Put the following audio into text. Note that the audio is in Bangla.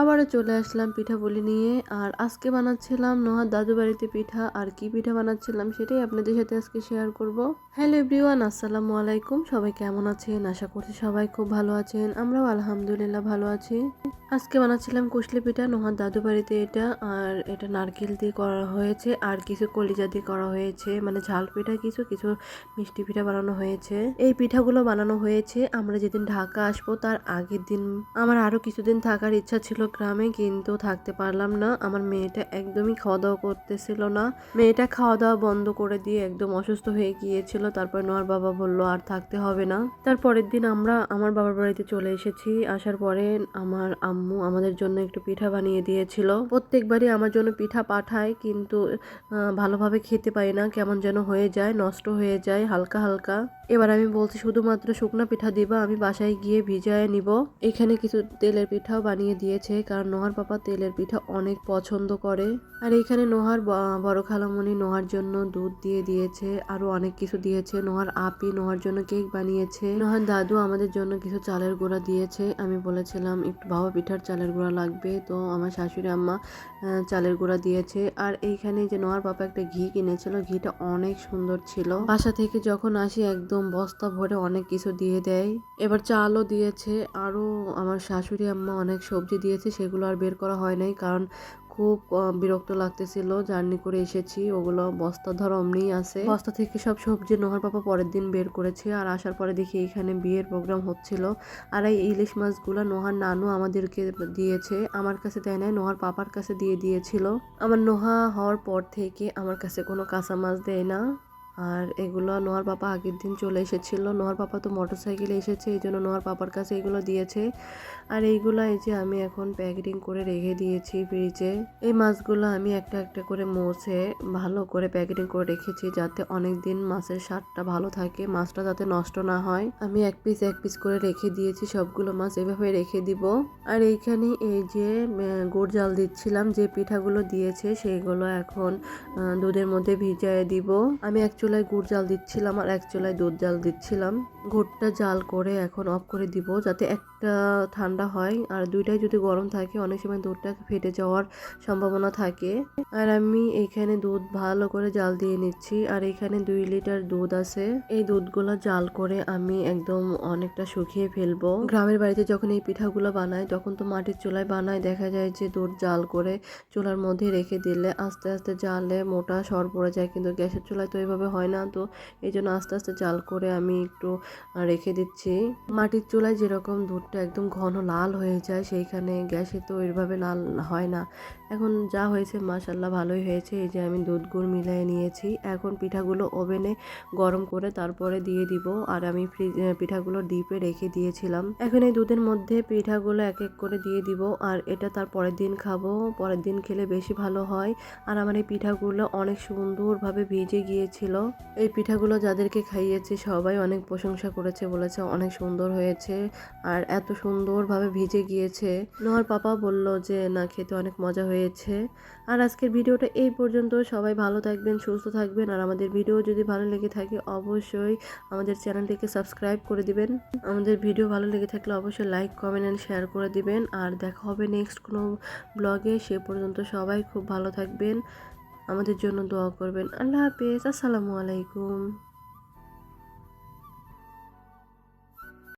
আবারও চলে আসলাম পিঠা বলি নিয়ে, আর আজকে বানাচ্ছিলাম নোহার দাদু বাড়িতে পিঠা, আর কি পিঠা বানাচ্ছিলাম সেটাই আপনাদের সাথে আজকে শেয়ার করব। হ্যালো এভরিওয়ান আসসালামু আলাইকুম, সবাই কেমন আছেন? আশা করছি সবাই খুব ভালো আছেন, আমরাও আলহামদুলিল্লাহ ভালো আছি। আজকে বানাচ্ছিলাম কুশলি পিঠা, নোহার দাদু বাড়িতে এটা, আর এটা নারকেল দিয়ে করা হয়েছে, আর কিছু কলিজা দিয়ে করা হয়েছে মানে ঝাল পিঠা কিছু কিছু মিষ্টি পিঠা বানানো হয়েছে। এই পিঠাগুলো বানানো হয়েছে, আমরা যেদিন ঢাকা আসব তার আগের দিন। আমার আরও কিছুদিন থাকার ইচ্ছা ছিল গ্রামে, কিন্তু থাকতে পারলাম না। আমার মেয়েটা একদমই খাওয়া দাওয়া করতেছিল না। মেয়েটা খাওয়া দাওয়া বন্ধ করে দিয়ে একদম অসুস্থ হয়ে গিয়েছিল। তারপর নোয়ার বাবা বলল, আর থাকতে হবে না। তারপরের দিন আমরা আমার বাবার বাড়িতে চলে এসেছি। আসার পরে আমার আম্মু আমাদের জন্য একটু পিঠা বানিয়ে দিয়েছিল। প্রত্যেকবারই আমার জন্য পিঠা পাঠায়, কিন্তু ভালোভাবে খেতে পারি না। কেমন যেন হয়ে যায়, নষ্ট হয়ে যায়, হালকা হালকা। এবার আমি বলছি, শুধুমাত্র শুকনা পিঠা দিবা, আমি বাসায় গিয়ে ভিজায় নিব। এখানে কিছু তেলের পিঠাও বানিয়ে দিয়েছে, কারণ নোহার পাপা তেলের পিঠা অনেক পছন্দ করে। আর এখানে নোহার বড় খালামণি নোহার জন্য দুধ দিয়ে দিয়েছে আরও অনেক কিছু দিয়েছে। নোহার আপি নোহার জন্য কেক বানিয়েছে। নোহার দাদু আমাদের জন্য কিছু চালের গুঁড়া দিয়েছে। আমি বলেছিলাম, একটু বাবা পিঠার চালের গুঁড়া লাগবে। তো আমার শাশুড়ি আম্মা চালের গুঁড়া দিয়েছে। আর এইখানে যে নোয়ার পাপা একটা ঘি কিনেছিল, ঘিটা অনেক সুন্দর ছিল। বাসা থেকে যখন আসি, একদম বস্তা ভরে অনেক কিছু দিয়ে দেয়। এবার চালও দিয়েছে। আরও আমার শাশুড়ি আম্মা অনেক সবজি দিয়েছে, সেগুলো আর বের করা হয় নাই। কারণ খুব বিরক্ত লাগতেছিল। জার্নি করে এসেছি। ওগুলো বস্তা ধর অমনিই আছে। বস্তা থেকে সব সবজি নোহার পাপা পরের দিন বের করেছে। আর আসার পরে দেখি এখানে বিয়ের প্রোগ্রাম হচ্ছিল। আর এই ইলিশ মাছগুলো নোহার নানু আমাদেরকে দিয়েছে। আমার কাছে দেয় নাই, নোহার পাপার কাছে দিয়ে দিয়েছিল। আমার নোহা হওয়ার পর থেকে আমার কাছে কোনো কাঁচা মাছ দেয় না। আর এগুলো নোয়ার পাপা আগের দিন চলে এসেছিল। নোয়ার পাপা তো মোটর সাইকেলে এসেছে, এই জন্য নোয়ার পাপার কাছে এগুলো দিয়েছে। আর এইগুলো এই যে আমি এখন প্যাকেটিং করে রেখে দিয়েছি ফ্রিজে। এই মাছগুলো আমি একটা একটা করে মোছে, ভালো করে প্যাকেটিং করে রেখেছি যাতে অনেক দিন মাছের স্বাদটা ভালো থাকে, মাছটা যাতে নষ্ট না হয়। আমি এক পিস এক পিস করে রেখে দিয়েছি, সবগুলো মাছ এভাবে রেখে দিব। আর এইখানে এই যে গুড় জাল দিচ্ছিলাম, যে পিঠাগুলো দিয়েছে সেইগুলো এখন দুধের মধ্যে ভিজিয়ে দিব। আমি এক চুলায় গুড় জাল দিচ্ছিলাম আর এক চুলায় দুধ জাল দিচ্ছিলাম। গুড়টা জাল করে এখন অফ করে দিব যাতে একটা ঠান্ডা হয়। আর দুইটাই যদি গরম থাকে, অনেক সময় দুধটা ফেটে যাওয়ার সম্ভাবনা থাকে। আর আমি এইখানে দুধ ভালো করে জাল দিয়ে নিচ্ছি আর এখানে দুই লিটার দুধ আছে। এই দুধগুলো জাল করে আমি একদম অনেকটা শুকিয়ে ফেলব। গ্রামের বাড়িতে যখন এই পিঠাগুলো বানাই, তখন তো মাটির চুলায় বানায় দেখা যায় যে দুধ জাল করে চুলার মধ্যে রেখে দিলে আস্তে আস্তে জালে মোটা সর পড়ে যায়। কিন্তু গ্যাসের চুলায় তো এইভাবে হয় না। তো এই জন্য আস্তে আস্তে জাল করে আমি একটু রেখে দিচ্ছি। মাটির চুলায় যেরকম দুধটা একদম ঘন লাল হয়ে যায়, সেইখানে গ্যাসে তো এইভাবে লাল হয় না। এখন যা হয়েছে মাসাল্লাহ ভালোই হয়েছে। এই যে আমি দুধ গুড় মিলিয়ে নিয়েছি। এখন পিঠাগুলো ওভেনে গরম করে তারপরে দিয়ে দিব। আর আমি পিঠাগুলো ডিপে রেখে দিয়েছিলাম। এখন এই দুধের মধ্যে পিঠাগুলো এক এক করে দিয়ে দিব। আর এটা তার পরের দিন খাব। পরের দিন খেলে বেশি ভালো হয়। আর আমার এই পিঠাগুলো অনেক সুন্দরভাবে ভিজে গিয়েছিল। এই পিঠাগুলো যাদেরকে খাইয়েছি সবাই অনেক প্রশংসা করেছে, বলেছে অনেক সুন্দর হয়েছে। আর এত সুন্দরভাবে ভিজে গিয়েছে। নোহার পাপা বলল যে, না, খেতে অনেক মজা হয়েছে আর আজকের ভিডিওটা এই পর্যন্ত। সবাই ভালো থাকবেন, সুস্থ থাকবেন। আর আমাদের ভিডিও যদি ভালো লেগে থাকে, অবশ্যই আমাদের চ্যানেলটিকে সাবস্ক্রাইব করে দিবেন। আমাদের ভিডিও ভালো লেগে থাকলে অবশ্যই লাইক, কমেন্ট অ্যান্ড শেয়ার করে দিবেন। আর দেখা হবে নেক্সট কোনো ব্লগে সে পর্যন্ত সবাই খুব ভালো থাকবেন। আমাদের জন্য দোয়া করবেন। আল্লাহ হাফেজ। আসসালামু আলাইকুম।